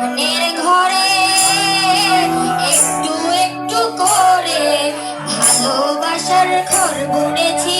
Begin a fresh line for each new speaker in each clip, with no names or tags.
মনের ঘরে একটু একটু করে ভালোবাসার ঘর বুনেছি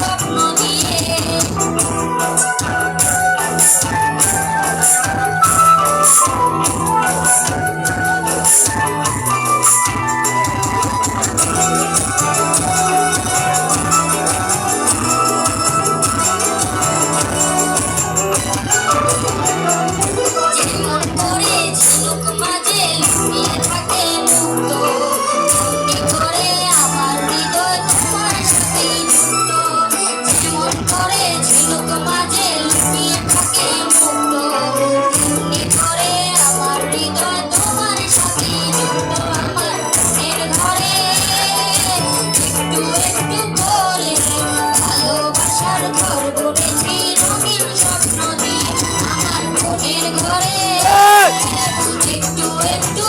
love. একটু একটু